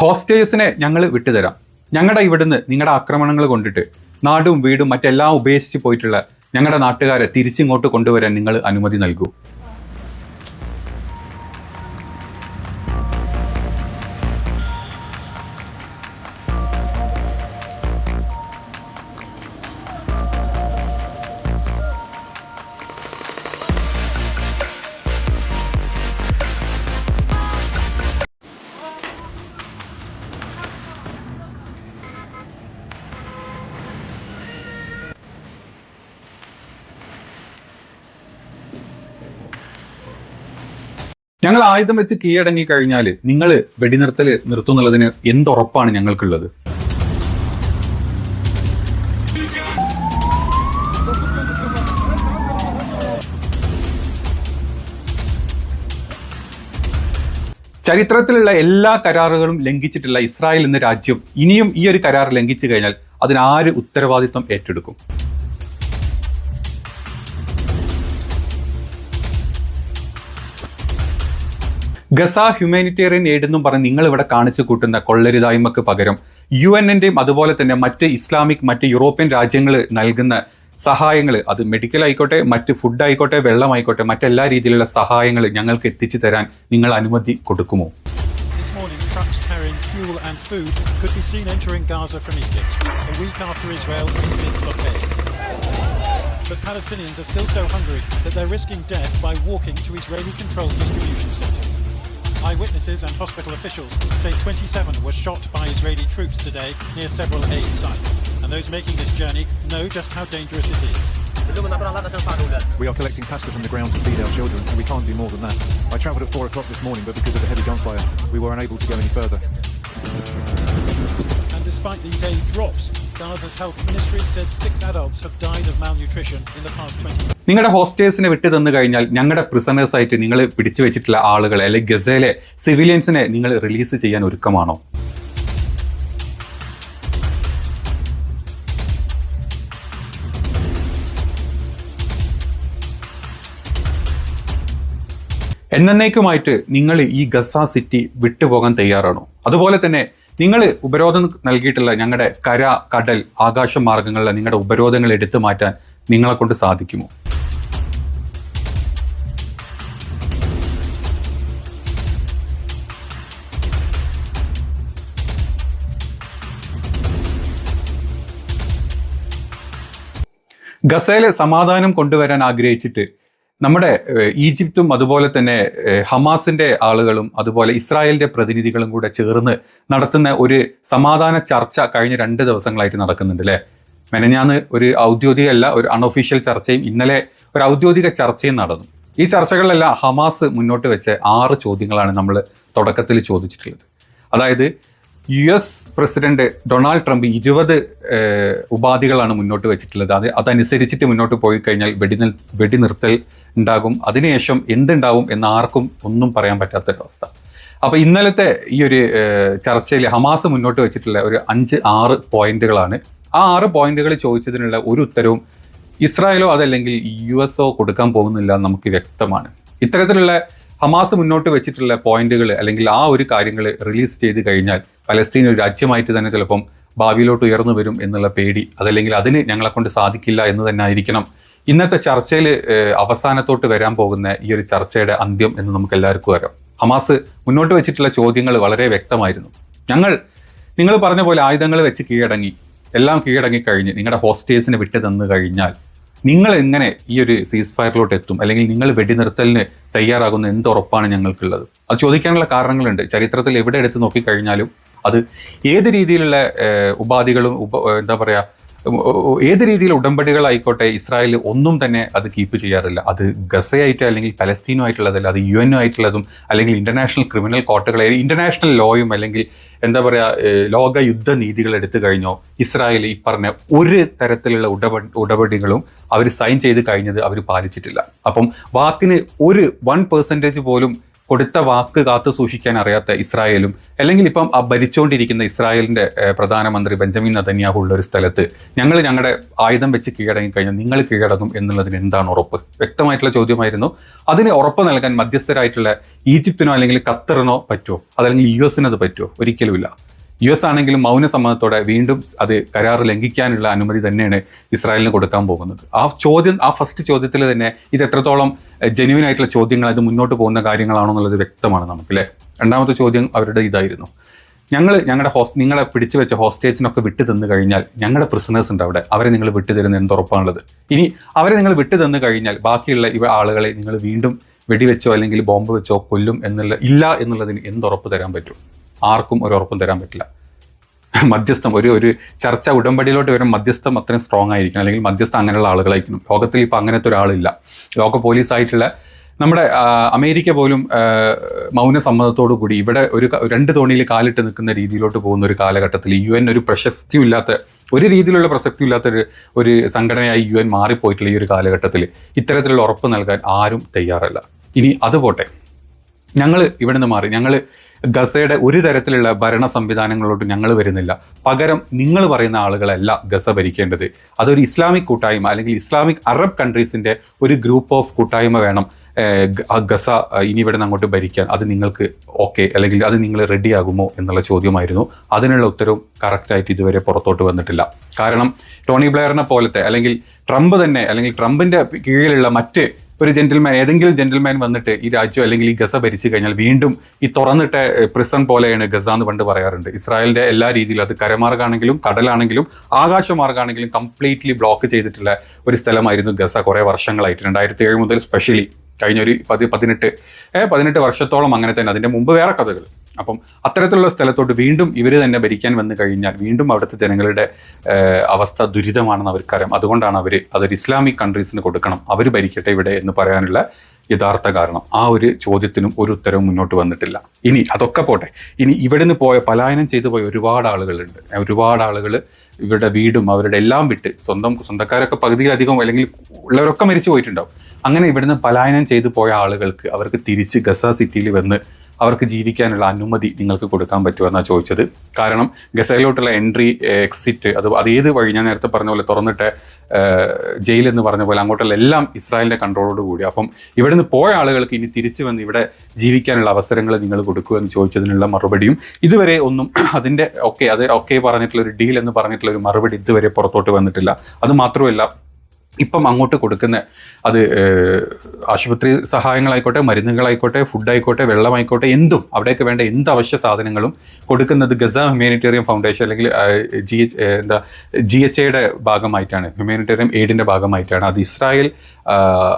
ഹോസ്റ്റേഴ്സിനെ ഞങ്ങൾ വിട്ടുതരാം. ഞങ്ങളുടെ ഇവിടുന്ന് നിങ്ങളുടെ ആക്രമണങ്ങൾ കൊണ്ടിട്ട് നാടും വീടും മറ്റെല്ലാം ഉപേക്ഷിച്ച് പോയിട്ടുള്ള ഞങ്ങളുടെ നാട്ടുകാരെ തിരിച്ചിങ്ങോട്ട് കൊണ്ടുവരാൻ നിങ്ങൾ അനുമതി നൽകൂ. ഞങ്ങൾ ആയുധം വെച്ച് കീഴടങ്ങി കഴിഞ്ഞാൽ നിങ്ങൾ വെടിനിർത്തൽ നിർത്തുന്നുള്ളതിന് എന്തുറപ്പാണ് ഞങ്ങൾക്കുള്ളത്? ചരിത്രത്തിലുള്ള എല്ലാ കരാറുകളും ലംഘിച്ചിട്ടുള്ള ഇസ്രായേൽ എന്ന രാജ്യം ഇനിയും ഈ ഒരു കരാർ ലംഘിച്ചു കഴിഞ്ഞാൽ അതിനാര് ഉത്തരവാദിത്വം ഏറ്റെടുക്കും? ഗസ ഹ്യൂമാനിറ്റേറിയൻ എയ്ഡ് എന്നും പറഞ്ഞ് നിങ്ങൾ ഇവിടെ കാണിച്ചു കൂട്ടുന്ന കൊള്ളരുതായ്മക്ക് പകരം യു എന്നിന്റെയും അതുപോലെ തന്നെ മറ്റ് ഇസ്ലാമിക് മറ്റ് യൂറോപ്യൻ രാജ്യങ്ങൾ നൽകുന്ന സഹായങ്ങൾ അത് മെഡിക്കൽ ആയിക്കോട്ടെ മറ്റ് ഫുഡ് ആയിക്കോട്ടെ വെള്ളം ആയിക്കോട്ടെ മറ്റെല്ലാ രീതിയിലുള്ള സഹായങ്ങൾ ഞങ്ങൾക്ക് എത്തിച്ചു തരാൻ നിങ്ങൾ അനുമതി കൊടുക്കുമോ fuel and food could be seen entering Gaza from Egypt, a week after Israel eased its blockade. But Palestinians are still so hungry that they're risking death by walking to Israeli-controlled distribution centres. Eyewitnesses and hospital officials say 27 were shot by Israeli troops today near several aid sites, and those making this journey know just how dangerous it is. We are collecting pasta from the ground to feed our children, and we can't do more than that. I travelled at 4 o'clock this morning, but because of the heavy gunfire, we were unable to go any further. Despite these aid drops, Gaza's health ministry says six adults have died of malnutrition in the past 20 നിങ്ങളുടെ ഹോസ്റ്റേഴ്സിനെ വിട്ടു തന്നു കഴിഞ്ഞാൽ ഞങ്ങളുടെ prisoners ആയിട്ട് നിങ്ങൾ പിടിച്ചു വെച്ചിട്ടുള്ള ആളുകളെ അല്ലെങ്കിൽ ഗസയിലെ സിവിലിയൻസിനെ നിങ്ങൾ റിലീസ് ചെയ്യാൻ ഒരുക്കമാണോ? എന്നേക്കുമായിട്ട് നിങ്ങൾ ഈ ഗസ സിറ്റി വിട്ടുപോകാൻ തയ്യാറാണോ? അതുപോലെ തന്നെ നിങ്ങൾ ഉപരോധം നൽകിയിട്ടുള്ള ഞങ്ങളുടെ കര കടൽ ആകാശ മാർഗങ്ങളിലെ നിങ്ങളുടെ ഉപരോധങ്ങൾ എടുത്തു മാറ്റാൻ നിങ്ങളെ കൊണ്ട് സാധിക്കുമോ? ഗസയിലെ സമാധാനം കൊണ്ടുവരാൻ ആഗ്രഹിച്ചിട്ട് നമ്മുടെ ഈജിപ്തും അതുപോലെ തന്നെ ഹമാസിന്റെ ആളുകളും അതുപോലെ ഇസ്രായേലിന്റെ പ്രതിനിധികളും കൂടെ ചേർന്ന് നടത്തുന്ന ഒരു സമാധാന ചർച്ച കഴിഞ്ഞ രണ്ട് ദിവസങ്ങളായിട്ട് നടക്കുന്നുണ്ട് അല്ലേ മെനഞ്ഞാന്ന് ഒരു ഔദ്യോഗിക അല്ല ഒരു അൺഒഫീഷ്യൽ ചർച്ചയും ഇന്നലെ ഒരു ഔദ്യോഗിക ചർച്ചയും നടന്നു. ഈ ചർച്ചകളിലെല്ലാം ഹമാസ് മുന്നോട്ട് വെച്ച ആറ് ചോദ്യങ്ങളാണ് നമ്മൾ തുടക്കത്തിൽ ചോദിച്ചിട്ടുള്ളത്. അതായത് U S president Donald Trump ഇരുപത് ഉപാധികളാണ് മുന്നോട്ട് വെച്ചിട്ടുള്ളത്. അത് അതനുസരിച്ചിട്ട് മുന്നോട്ട് പോയി കഴിഞ്ഞാൽ വെടിനിൽ വെടിനിർത്തൽ ഉണ്ടാകും. അതിനുശേഷം എന്തുണ്ടാവും എന്ന് ആർക്കും ഒന്നും പറയാൻ പറ്റാത്തൊരവസ്ഥ. അപ്പോൾ ഇന്നലത്തെ ഈ ഒരു ചർച്ചയിൽ ഹമാസ് മുന്നോട്ട് വെച്ചിട്ടുള്ള ഒരു അഞ്ച് ആറ് പോയിന്റുകളാണ്. ആ ആറ് പോയിന്റുകൾ ചോദിച്ചതിനുള്ള ഒരു ഉത്തരവും ഇസ്രായേലോ അതല്ലെങ്കിൽ യു എസോ കൊടുക്കാൻ പോകുന്നില്ല നമുക്ക് വ്യക്തമാണ്. ഇത്തരത്തിലുള്ള ഹമാസ് മുന്നോട്ട് വെച്ചിട്ടുള്ള പോയിന്റുകൾ അല്ലെങ്കിൽ ആ ഒരു കാര്യങ്ങൾ റിലീസ് ചെയ്ത് കഴിഞ്ഞാൽ പലസ്തീൻ ഒരു രാജ്യമായിട്ട് തന്നെ ചിലപ്പം ഭാവിയിലോട്ട് ഉയർന്നു വരും എന്നുള്ള പേടി. അതല്ലെങ്കിൽ അതിന് ഞങ്ങളെ കൊണ്ട് സാധിക്കില്ല എന്ന് തന്നെ ആയിരിക്കണം. ഇന്നത്തെ ചർച്ചയിൽ അവസാനത്തോട്ട് വരാൻ പോകുന്ന ഈ ഒരു ചർച്ചയുടെ അന്ത്യം എന്ന് നമുക്ക് എല്ലാവർക്കും അറിയാം. ഹമാസ് മുന്നോട്ട് വെച്ചിട്ടുള്ള ചോദ്യങ്ങൾ വളരെ വ്യക്തമായിരുന്നു. ഞങ്ങൾ നിങ്ങൾ പറഞ്ഞ പോലെ ആയുധങ്ങൾ വെച്ച് കീഴടങ്ങി എല്ലാം കീഴടങ്ങി കഴിഞ്ഞ് നിങ്ങളുടെ ഹോസ്റ്റേഴ്സിനെ വിട്ടു തന്നു കഴിഞ്ഞാൽ നിങ്ങൾ എങ്ങനെ ഈ ഒരു സീസ് ഫയറിലോട്ട് എത്തും? അല്ലെങ്കിൽ നിങ്ങൾ വെടിനിർത്തലിന് തയ്യാറാകുന്ന എന്ത് ഉറപ്പാണ് ഞങ്ങൾക്കുള്ളത്? അത് ചോദിക്കാനുള്ള കാരണങ്ങളുണ്ട്. ചരിത്രത്തിൽ എവിടെ എടുത്ത് നോക്കിക്കഴിഞ്ഞാലും അത് ഏത് രീതിയിലുള്ള ഉപാധികളും ഉപ എന്താ പറയുക ഏത് രീതിയിൽ ഉടമ്പടികളായിക്കോട്ടെ ഇസ്രായേൽ ഒന്നും തന്നെ അത് കീപ്പ് ചെയ്യാറില്ല. അത് ഗസയായിട്ട് അല്ലെങ്കിൽ പലസ്തീനുമായിട്ടുള്ളതല്ല അത് യു എന്നും ആയിട്ടുള്ളതും അല്ലെങ്കിൽ ഇന്റർനാഷണൽ ക്രിമിനൽ കോർട്ടുകളെ ഇന്റർനാഷണൽ ലോയും അല്ലെങ്കിൽ എന്താ പറയുക ലോക യുദ്ധ നീതികൾ എടുത്തു കഴിഞ്ഞോ ഇസ്രായേൽ ഈ പറഞ്ഞ ഒരു തരത്തിലുള്ള ഉടപ ഉടപടികളും അവർ സൈൻ ചെയ്ത് കഴിഞ്ഞത് അവർ പാലിച്ചിട്ടില്ല. അപ്പം വാക്കിന് ഒരു വൺ പെർസെന്റേജ് പോലും കൊടുത്ത വാക്ക് കാത്തു സൂക്ഷിക്കാൻ അറിയാത്ത ഇസ്രായേലും അല്ലെങ്കിൽ ഇപ്പം ഭരിച്ചുകൊണ്ടിരിക്കുന്ന ഇസ്രായേലിന്റെ പ്രധാനമന്ത്രി ബെഞ്ചമിൻ നതന്യാഹു ഉള്ള ഒരു സ്ഥലത്ത് ഞങ്ങൾ ഞങ്ങളുടെ ആയുധം വെച്ച് കീഴടങ്ങി കഴിഞ്ഞാൽ നിങ്ങൾ കീഴടങ്ങും എന്നുള്ളതിന് എന്താണ് ഉറപ്പ്? വ്യക്തമായിട്ടുള്ള ചോദ്യമായിരുന്നു. അതിന് ഉറപ്പ് നൽകാൻ മധ്യസ്ഥരായിട്ടുള്ള ഈജിപ്തിനോ അല്ലെങ്കിൽ ഖത്തറിനോ പറ്റുമോ? അതല്ലെങ്കിൽ യു എസിനത് പറ്റുമോ? ഒരിക്കലുമില്ല. യു എസ് ആണെങ്കിലും മൗന സമ്മതത്തോടെ വീണ്ടും അത് കരാർ ലംഘിക്കാനുള്ള അനുമതി തന്നെയാണ് ഇസ്രായേലിന് കൊടുക്കാൻ പോകുന്നത്. ആ ചോദ്യം ആ ഫസ്റ്റ് ചോദ്യത്തിൽ തന്നെ ഇത് എത്രത്തോളം ജെന്യൂൻ ആയിട്ടുള്ള ചോദ്യങ്ങൾ അത് മുന്നോട്ട് പോകുന്ന കാര്യങ്ങളാണോ എന്നുള്ളത് വ്യക്തമാണ് നമുക്ക് അല്ലേ രണ്ടാമത്തെ ചോദ്യം അവരുടെ ഇതായിരുന്നു. ഞങ്ങൾ ഞങ്ങളുടെ ഹോസ് നിങ്ങളെ പിടിച്ചു വെച്ച ഹോസ്റ്റേജിനൊക്കെ വിട്ടു തന്നു കഴിഞ്ഞാൽ ഞങ്ങളുടെ പ്രിസണേഴ്സ് ഉണ്ട് അവിടെ. അവരെ നിങ്ങൾ വിട്ടു തരുന്ന എന്തുറപ്പാണുള്ളത് ഇനി അവരെ നിങ്ങൾ വിട്ടു തന്നു കഴിഞ്ഞാൽ ബാക്കിയുള്ള ഇവ ആളുകളെ നിങ്ങൾ വീണ്ടും വെടിവെച്ചോ അല്ലെങ്കിൽ ബോംബ് വെച്ചോ കൊല്ലും എന്നുള്ള ഇല്ല എന്നുള്ളതിന് എന്തുറപ്പ് തരാൻ പറ്റും? ആർക്കും ഒരു ഉറപ്പും തരാൻ പറ്റില്ല. മധ്യസ്ഥം ഒരു ഒരു ചർച്ച ഉടമ്പടിയിലോട്ട് വരും മധ്യസ്ഥം അത്രയും സ്ട്രോങ് ആയിരിക്കണം. അല്ലെങ്കിൽ മധ്യസ്ഥം അങ്ങനെയുള്ള ആളുകളായിരിക്കണം ലോകത്തിൽ ഇപ്പോൾ അങ്ങനത്തെ ഒരാളില്ല ലോക പോലീസായിട്ടുള്ള നമ്മുടെ അമേരിക്ക പോലും മൗന സമ്മതത്തോടു കൂടി ഇവിടെ ഒരു രണ്ട് തോണിയിൽ കാലിട്ട് നിൽക്കുന്ന രീതിയിലോട്ട് പോകുന്ന ഒരു കാലഘട്ടത്തിൽ യു എൻ ഒരു പ്രശസ്തിയില്ലാത്ത ഒരു രീതിയിലുള്ള പ്രസക്തിയില്ലാത്ത ഒരു ഒരു സംഘടനയായി യു എൻ മാറിപ്പോയിട്ടുള്ള ഈ ഒരു കാലഘട്ടത്തിൽ ഇത്തരത്തിലുള്ള ഉറപ്പ് നൽകാൻ ആരും തയ്യാറല്ല. ഇനി അതുപോട്ടെ ഞങ്ങൾ ഇവിടെ നിന്ന് മാറി. ഞങ്ങൾ ഗസയുടെ ഒരു തരത്തിലുള്ള ഭരണ സംവിധാനങ്ങളോട്ട് ഞങ്ങൾ വരുന്നില്ല. പകരം നിങ്ങൾ പറയുന്ന ആളുകളല്ല ഗസ ഭരിക്കേണ്ടത്. അതൊരു ഇസ്ലാമിക് കൂട്ടായ്മ അല്ലെങ്കിൽ ഇസ്ലാമിക് അറബ് കൺട്രീസിന്റെ ഒരു ഗ്രൂപ്പ് ഓഫ് കൂട്ടായ്മ വേണം ഗസ ഇനി ഇവിടെ അങ്ങോട്ട് ഭരിക്കാൻ. അത് നിങ്ങൾക്ക് ഓക്കെ അല്ലെങ്കിൽ അത് നിങ്ങൾ റെഡിയാകുമോ എന്നുള്ള ചോദ്യമായിരുന്നു. അതിനുള്ള ഉത്തരവും കറക്റ്റായിട്ട് ഇതുവരെ പുറത്തോട്ട് വന്നിട്ടില്ല. കാരണം ടോണി ബ്ലെയറിനെ പോലത്തെ അല്ലെങ്കിൽ ട്രംപ് തന്നെ അല്ലെങ്കിൽ ട്രംപിന്റെ കീഴിലുള്ള മറ്റ് ഒരു ജെന്റിൽമാൻ ഏതെങ്കിലും ജെന്റിൽമാൻ വന്നിട്ട് ഈ രാജ്യം അല്ലെങ്കിൽ ഈ ഗസ ഭരിച്ചു കഴിഞ്ഞാൽ വീണ്ടും ഈ തുറന്നിട്ട പ്രിസൺ പോലെയാണ് ഗസ എന്ന് പണ്ട് പറയാറുണ്ട്. ഇസ്രായേലിന്റെ എല്ലാ രീതിയിലും അത് കരമാർഗാണെങ്കിലും കടലാണെങ്കിലും ആകാശമാർഗാണെങ്കിലും കംപ്ലീറ്റ്ലി ബ്ലോക്ക് ചെയ്തിട്ടുള്ള ഒരു സ്ഥലമായിരുന്നു ഗസ കുറേ വർഷങ്ങളായിട്ട്. രണ്ടായിരത്തി ഏഴ് മുതൽ സ്പെഷ്യലി കഴിഞ്ഞ ഒരു പതി പതിനെട്ട് പതിനെട്ട് വർഷത്തോളം അങ്ങനെ തന്നെ. അതിന്റെ മുമ്പ് വേറെ കഥകൾ. അപ്പം അത്തരത്തിലുള്ള സ്ഥലത്തോട്ട് വീണ്ടും ഇവർ തന്നെ ഭരിക്കാൻ വന്നു കഴിഞ്ഞാൽ വീണ്ടും അവിടുത്തെ ജനങ്ങളുടെ അവസ്ഥ ദുരിതമാണെന്ന് അവർക്കറിയാം അതുകൊണ്ടാണ് അവർ അതൊരു ഇസ്ലാമിക് കൺട്രീസിന് കൊടുക്കണം. അവർ ഭരിക്കട്ടെ ഇവിടെ എന്ന് പറയാനുള്ള യഥാർത്ഥ കാരണം. ആ ഒരു ചോദ്യത്തിനും ഒരു ഉത്തരവും മുന്നോട്ട് വന്നിട്ടില്ല. ഇനി അതൊക്കെ പോട്ടെ. ഇനി ഇവിടുന്ന് പോയ പലായനം ചെയ്തു പോയ ഒരുപാട് ആളുകളുണ്ട്. ഒരുപാട് ആളുകൾ ഇവരുടെ വീടും അവരുടെ എല്ലാം വിട്ട് സ്വന്തം സ്വന്തക്കാരൊക്കെ പകുതിയിലധികം അല്ലെങ്കിൽ ഉള്ളവരൊക്കെ മരിച്ചു പോയിട്ടുണ്ടാവും. അങ്ങനെ ഇവിടുന്ന് പലായനം ചെയ്തു പോയ ആളുകൾക്ക് അവർക്ക് തിരിച്ച് ഗസ സിറ്റിയിൽ വന്ന് അവർക്ക് ജീവിക്കാനുള്ള അനുമതി നിങ്ങൾക്ക് കൊടുക്കാൻ പറ്റുമെന്നാണ് ചോദിച്ചത്. കാരണം ഗസയിലോട്ടുള്ള എൻട്രി എക്സിറ്റ് അത് അത് ഏത് വഴി? ഞാൻ നേരത്തെ പറഞ്ഞ പോലെ തുറന്നിട്ട് ജയിൽ എന്ന് പറഞ്ഞ പോലെ അങ്ങോട്ടുള്ള എല്ലാം ഇസ്രായേലിന്റെ കൺട്രോളോട് കൂടി. അപ്പം ഇവിടുന്ന് പോയ ആളുകൾക്ക് ഇനി തിരിച്ചു വന്ന് ഇവിടെ ജീവിക്കാനുള്ള അവസരങ്ങൾ നിങ്ങൾ കൊടുക്കുമെന്ന് ചോദിച്ചതിനുള്ള മറുപടിയും ഇതുവരെ ഒന്നും അതിന്റെ ഓക്കെ അത് ഓക്കെ പറഞ്ഞിട്ടുള്ള ഒരു ഡീൽ എന്ന് പറഞ്ഞിട്ടുള്ള ഒരു മറുപടി ഇതുവരെ പുറത്തോട്ട് വന്നിട്ടില്ല. അത് മാത്രമല്ല ഇപ്പം അങ്ങോട്ട് കൊടുക്കുന്ന അത് ആശുപത്രി സഹായങ്ങളായിക്കോട്ടെ മരുന്നുകളായിക്കോട്ടെ ഫുഡായിക്കോട്ടെ വെള്ളമായിക്കോട്ടെ എന്തും അവിടേക്ക് വേണ്ട എന്ത് അവശ്യ സാധനങ്ങളും കൊടുക്കുന്നത് ഗസ ഹ്യൂമാനിറ്റേറിയൻ ഫൗണ്ടേഷൻ അല്ലെങ്കിൽ ജി എച്ച് എന്താ ജി എച്ച് എയുടെ ഭാഗമായിട്ടാണ് ഹ്യൂമാനിറ്റേറിയൻ എയ്ഡിന്റെ ഭാഗമായിട്ടാണ്. അത് ഇസ്രായേൽ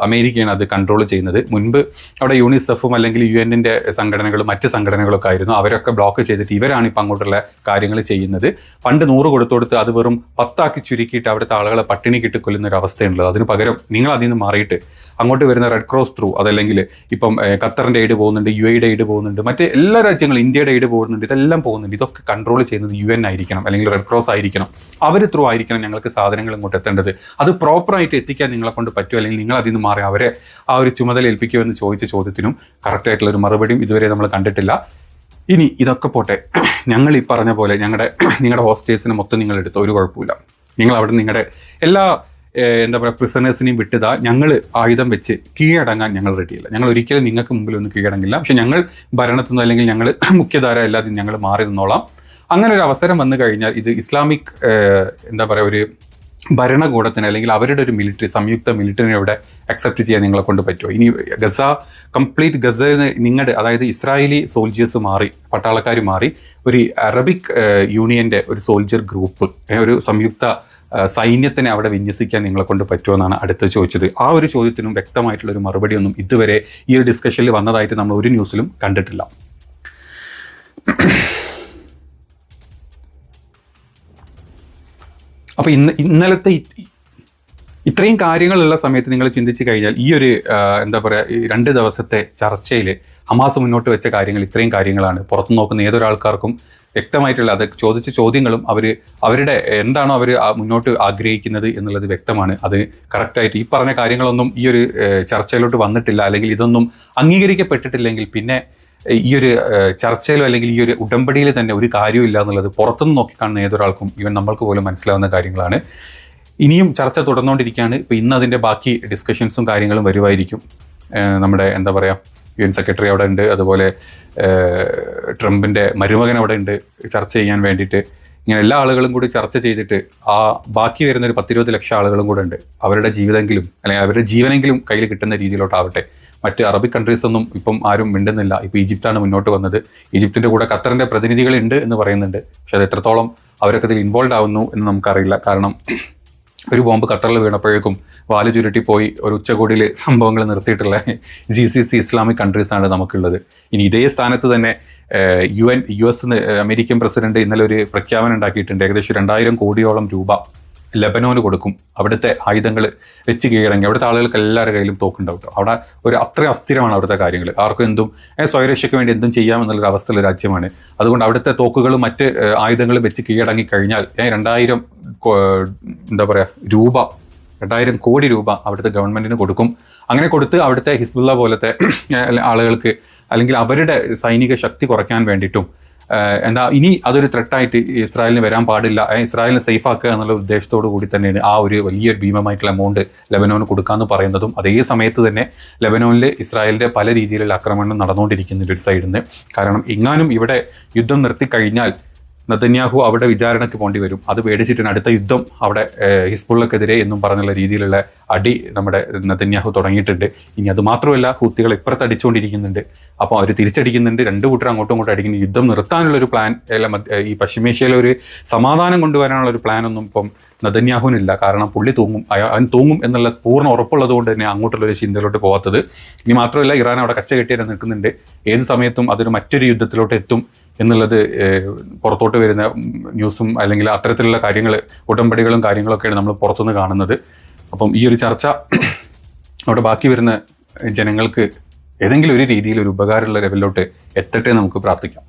അമേരിക്കയാണ് അത് കൺട്രോൾ ചെയ്യുന്നത്. മുൻപ് അവിടെ യൂണിസെഫും അല്ലെങ്കിൽ യു എന്നിന്റെ സംഘടനകളും മറ്റ് സംഘടനകളൊക്കെ ആയിരുന്നു. അവരൊക്കെ ബ്ലോക്ക് ചെയ്തിട്ട് ഇവരാണ് ഇപ്പം അങ്ങോട്ടുള്ള കാര്യങ്ങൾ ചെയ്യുന്നത്. പണ്ട് നൂറ് കൊടുത്തു കൊടുത്ത് അത് വെറും പത്താക്കി ചുരുക്കിയിട്ട് അവിടുത്തെ ആളുകളെ പട്ടിണി കിട്ടിക്കൊല്ലുന്ന ഒരു ഒരു അവസ്ഥയുള്ളത് അതിന് പകരം നിങ്ങൾ അതിൽ നിന്ന് മാറിയിട്ട് അങ്ങോട്ട് വരുന്ന റെഡ് ക്രോസ് ത്രൂ അതല്ലെങ്കിൽ ഇപ്പം ഖത്തറിന്റെ എയ്ഡ് പോകുന്നുണ്ട് യു എയുടെ എയ്ഡ് പോകുന്നുണ്ട് മറ്റ് എല്ലാ രാജ്യങ്ങളും ഇന്ത്യയുടെ എയ്ഡ് പോകുന്നുണ്ട് ഇതെല്ലാം പോകുന്നുണ്ട്. ഇതൊക്കെ കൺട്രോൾ ചെയ്യുന്നത് യു എൻ ആയിരിക്കണം അല്ലെങ്കിൽ റെഡ് ക്രോസ് ആയിരിക്കണം. അവർ ത്രൂ ആയിരിക്കണം ഞങ്ങൾക്ക് സാധനങ്ങൾ ഇങ്ങോട്ട് എത്തേണ്ടത്. അത് പ്രോപ്പറായിട്ട് എത്തിക്കാൻ നിങ്ങളെ കൊണ്ട് പറ്റുമോ അല്ലെങ്കിൽ നിങ്ങൾ അതിൽ നിന്ന് മാറി അവരെ ആ ഒരു ചുമതല ഏൽപ്പിക്കുമോ എന്ന് ചോദിച്ച ചോദ്യത്തിനും കറക്റ്റായിട്ടുള്ള ഒരു മറുപടിയും ഇതുവരെ നമ്മൾ കണ്ടിട്ടില്ല. ഇനി ഇതൊക്കെ പോട്ടെ. ഞങ്ങൾ ഈ പറഞ്ഞ പോലെ ഞങ്ങളുടെ നിങ്ങളുടെ ഹോസ്റ്റേഴ്സിനെ മൊത്തം നിങ്ങൾ എടുത്തോ ഒരു കുഴപ്പമില്ല നിങ്ങൾ അവിടെ നിങ്ങളുടെ എല്ലാ എന്താ പറയുക പ്രിസണേഴ്സിനെയും വിട്ടതാ. ഞങ്ങൾ ആയുധം വെച്ച് കീഴടങ്ങാൻ ഞങ്ങൾ റെഡിയല്ല ഞങ്ങൾ ഒരിക്കലും നിങ്ങൾക്ക് മുമ്പിൽ ഒന്നും കീഴടങ്ങില്ല. പക്ഷെ ഞങ്ങൾ ഭരണത്തിൽ അല്ലെങ്കിൽ ഞങ്ങൾ മുഖ്യധാര അല്ലാതെ ഞങ്ങൾ മാറി നിന്നോളാം. അങ്ങനെ ഒരു അവസരം വന്നു കഴിഞ്ഞാൽ ഇത് ഇസ്ലാമിക് എന്താ പറയുക ഒരു ഭരണകൂടത്തിന് അല്ലെങ്കിൽ അവരുടെ ഒരു മിലിറ്ററി സംയുക്ത മിലിറ്ററിനെ ഇവിടെ അക്സെപ്റ്റ് ചെയ്യാൻ നിങ്ങളെ കൊണ്ട് പറ്റുമോ? ഇനി ഗസ കംപ്ലീറ്റ് ഗസ നിങ്ങളുടെ അതായത് ഇസ്രായേലി സോൾജിയേഴ്സ് മാറി പട്ടാളക്കാർ മാറി ഒരു അറബിക് യൂണിയന്റെ ഒരു സോൾജർ ഗ്രൂപ്പ് ഒരു സംയുക്ത സൈന്യത്തിനെ അവിടെ വിന്യസിക്കാൻ നിങ്ങളെ കൊണ്ട് പറ്റുമെന്നാണ് അടുത്ത് ചോദിച്ചത്. ആ ഒരു ചോദ്യത്തിനും വ്യക്തമായിട്ടുള്ള ഒരു മറുപടിയൊന്നും ഇതുവരെ ഈ ഒരു ഡിസ്കഷനിൽ വന്നതായിട്ട് നമ്മൾ ഒരു ന്യൂസിലും കണ്ടിട്ടില്ല. അപ്പോൾ ഇന്ന് ഇന്നലത്തെ ഇത്രയും കാര്യങ്ങളുള്ള സമയത്ത് നിങ്ങൾ ചിന്തിച്ചു കഴിഞ്ഞാൽ ഈ ഒരു എന്താ പറയുക ഈ രണ്ട് ദിവസത്തെ ചർച്ചയിൽ ഹമാസ് മുന്നോട്ട് വെച്ച കാര്യങ്ങൾ ഇത്രയും കാര്യങ്ങളാണ്. പുറത്തു നോക്കുന്ന ഏതൊരാൾക്കാർക്കും വ്യക്തമായിട്ടുള്ള അത് ചോദിച്ച ചോദ്യങ്ങളും അവർ അവരുടെ എന്താണോ അവർ മുന്നോട്ട് ആഗ്രഹിക്കുന്നത് എന്നുള്ളത് വ്യക്തമാണ്. അത് കറക്റ്റായിട്ട് ഈ പറഞ്ഞ കാര്യങ്ങളൊന്നും ഈ ഒരു ചർച്ചയിലോട്ട് വന്നിട്ടില്ല. അല്ലെങ്കിൽ ഇതൊന്നും അംഗീകരിക്കപ്പെട്ടിട്ടില്ലെങ്കിൽ പിന്നെ ഈ ഒരു ചർച്ചയിലോ അല്ലെങ്കിൽ ഈ ഒരു ഉടമ്പടിയിൽ തന്നെ ഒരു കാര്യമില്ല എന്നുള്ളത് പുറത്തുനിന്ന് നോക്കിക്കാണുന്ന ഏതൊരാൾക്കും ഈവൻ നമ്മൾക്ക് പോലും മനസ്സിലാവുന്ന കാര്യങ്ങളാണ്. ഇനിയും ചർച്ച തുടർന്നുകൊണ്ടിരിക്കുകയാണ്. ഇപ്പോൾ ഇന്ന് അതിന്റെ ബാക്കി ഡിസ്കഷൻസും കാര്യങ്ങളും വരുമായിരിക്കും. നമ്മുടെ എന്താ പറയുക യു എൻ സെക്രട്ടറി അവിടെ ഉണ്ട്. അതുപോലെ ട്രംപിന്റെ മരുമകൻ അവിടെ ഉണ്ട് ചർച്ച ചെയ്യാൻ വേണ്ടിയിട്ട്. ഇങ്ങനെ എല്ലാ ആളുകളും കൂടി ചർച്ച ചെയ്തിട്ട് ആ ബാക്കി വരുന്ന ഒരു പത്തിരുപത് ലക്ഷം ആളുകളും കൂടെ ഉണ്ട്. അവരുടെ ജീവിതമെങ്കിലും അല്ലെങ്കിൽ അവരുടെ ജീവനെങ്കിലും കയ്യിൽ കിട്ടുന്ന രീതിയിലോട്ടാവട്ടെ. മറ്റ് അറബിക് കൺട്രീസ് ഒന്നും ഇപ്പം ആരും മിണ്ടുന്നില്ല. ഇപ്പോൾ ഈജിപ്താണ് മുന്നോട്ട് വന്നത്. ഈജിപ്തിന്റെ കൂടെ ഖത്തറിന്റെ പ്രതിനിധികളുണ്ട് എന്ന് പറയുന്നുണ്ട്. പക്ഷെ അത് എത്രത്തോളം അവരൊക്കെ ഇതിൽ ഇൻവോൾവ് ആവുന്നു എന്ന് നമുക്കറിയില്ല. കാരണം ഒരു ബോംബ് ഖത്തറിൽ വീണപ്പോഴേക്കും വാൽ ചുരുട്ടി പോയി ഒരു ഉച്ചകോടിയിൽ സംഭവങ്ങൾ നിർത്തിയിട്ടുള്ള ജി സി സി ഇസ്ലാമിക് കൺട്രീസാണ് നമുക്കുള്ളത്. ഇനി ഇതേ സ്ഥാനത്ത് തന്നെ U N U S American president ഇന്നലെ ഒരു പ്രഖ്യാപനം ഉണ്ടാക്കിയിട്ടുണ്ട്. ഏകദേശം രണ്ടായിരം കോടിയോളം രൂപ ലബനോന് കൊടുക്കും. അവിടുത്തെ ആയുധങ്ങൾ വെച്ച് കീഴടങ്ങി. അവിടുത്തെ ആളുകൾക്ക് എല്ലാവരുടെ കയ്യിലും തോക്കുണ്ടാവും അവിടെ ഒരു അത്ര അസ്ഥിരമാണ് അവിടുത്തെ കാര്യങ്ങൾ. ആർക്കും എന്തും സ്വയരക്ഷയ്ക്ക് വേണ്ടി എന്തും ചെയ്യാം എന്നുള്ളൊരു അവസ്ഥയുള്ള രാജ്യമാണ്. അതുകൊണ്ട് അവിടുത്തെ തോക്കുകളും മറ്റ് ആയുധങ്ങളും വെച്ച് കീഴടങ്ങി കഴിഞ്ഞാൽ രണ്ടായിരം എന്താ പറയുക രൂപ രണ്ടായിരം കോടി രൂപ അവിടുത്തെ ഗവൺമെന്റിന് കൊടുക്കും. അങ്ങനെ കൊടുത്ത് അവിടുത്തെ ഹിസ്ബുള്ള പോലത്തെ ആളുകൾക്ക് അല്ലെങ്കിൽ അവരുടെ സൈനിക ശക്തി കുറയ്ക്കാൻ വേണ്ടിയിട്ടും എന്താ ഇനി അതൊരു ത്രെട്ടായിട്ട് ഇസ്രായേലിന് വരാൻ പാടില്ല. ഇസ്രായേലിനെ സേഫ് ആക്കുക എന്നുള്ള ഉദ്ദേശത്തോടു കൂടി തന്നെയാണ് ആ ഒരു വലിയൊരു ഭീമമായിട്ടുള്ള എമൗണ്ട് ലെബനോന് കൊടുക്കാമെന്ന് പറയുന്നതും. അതേ സമയത്ത് തന്നെ ലെബനോനിൽ ഇസ്രായേലിന്റെ പല രീതിയിലുള്ള ആക്രമണം നടന്നുകൊണ്ടിരിക്കുന്ന ഒരു സൈഡിൽ നിന്ന് കാരണം എങ്ങാനും ഇവിടെ യുദ്ധം നിർത്തിക്കഴിഞ്ഞാൽ നതന്യാഹു അവിടെ വിചാരണയ്ക്ക് പോകേണ്ടി വരും. അത് പേടിച്ചിട്ടാണ് അടുത്ത യുദ്ധം അവിടെ ഹിസ്ബുള്ളക്കെതിരെ എന്നും പറഞ്ഞുള്ള രീതിയിലുള്ള അടി നമ്മുടെ നതന്യാഹു തുടങ്ങിയിട്ടുണ്ട്. ഇനി അത് മാത്രമല്ല ഹൂത്തികൾ ഇപ്പുറത്ത് അടിച്ചുകൊണ്ടിരിക്കുന്നുണ്ട്. അപ്പോൾ അവർ തിരിച്ചടിക്കുന്നുണ്ട്. രണ്ട് കൂട്ടർ അങ്ങോട്ടും ഇങ്ങോട്ടും അടിക്കുന്നു. യുദ്ധം നിർത്താനുള്ള ഒരു പ്ലാൻ അല്ല ഈ പശ്ചിമേഷ്യയിലെ ഒരു സമാധാനം കൊണ്ടുവരാനുള്ള ഒരു പ്ലാനൊന്നും ഇപ്പം നതന്യാഹുവിനില്ല. കാരണം പുള്ളി തൂങ്ങും. അവൻ തൂങ്ങും എന്നുള്ള പൂർണ ഉറപ്പുള്ളത് കൊണ്ട് തന്നെ അങ്ങോട്ടുള്ള ഒരു ചിന്തയിലോട്ട് പോകാത്തത് ഇനി മാത്രമല്ല ഇറാൻ അവിടെ കച്ച കെട്ടിയാൽ നിൽക്കുന്നുണ്ട്. ഏത് സമയത്തും അതൊരു മറ്റൊരു യുദ്ധത്തിലോട്ട് എത്തും. എന്നുള്ളത് പുറത്തോട്ട് വരുന്ന ന്യൂസും അല്ലെങ്കിൽ അത്തരത്തിലുള്ള കാര്യങ്ങൾ ഉടമ്പടികളും കാര്യങ്ങളൊക്കെയാണ് നമ്മൾ പുറത്തുനിന്ന് കാണുന്നത്. അപ്പം ഈ ഒരു ചർച്ച അവിടെ ബാക്കി വരുന്ന ജനങ്ങൾക്ക് ഏതെങ്കിലും ഒരു രീതിയിൽ ഒരു ഉപകാരമുള്ള ലെവലിലോട്ട് എത്തട്ടെ നമുക്ക് പ്രാർത്ഥിക്കാം.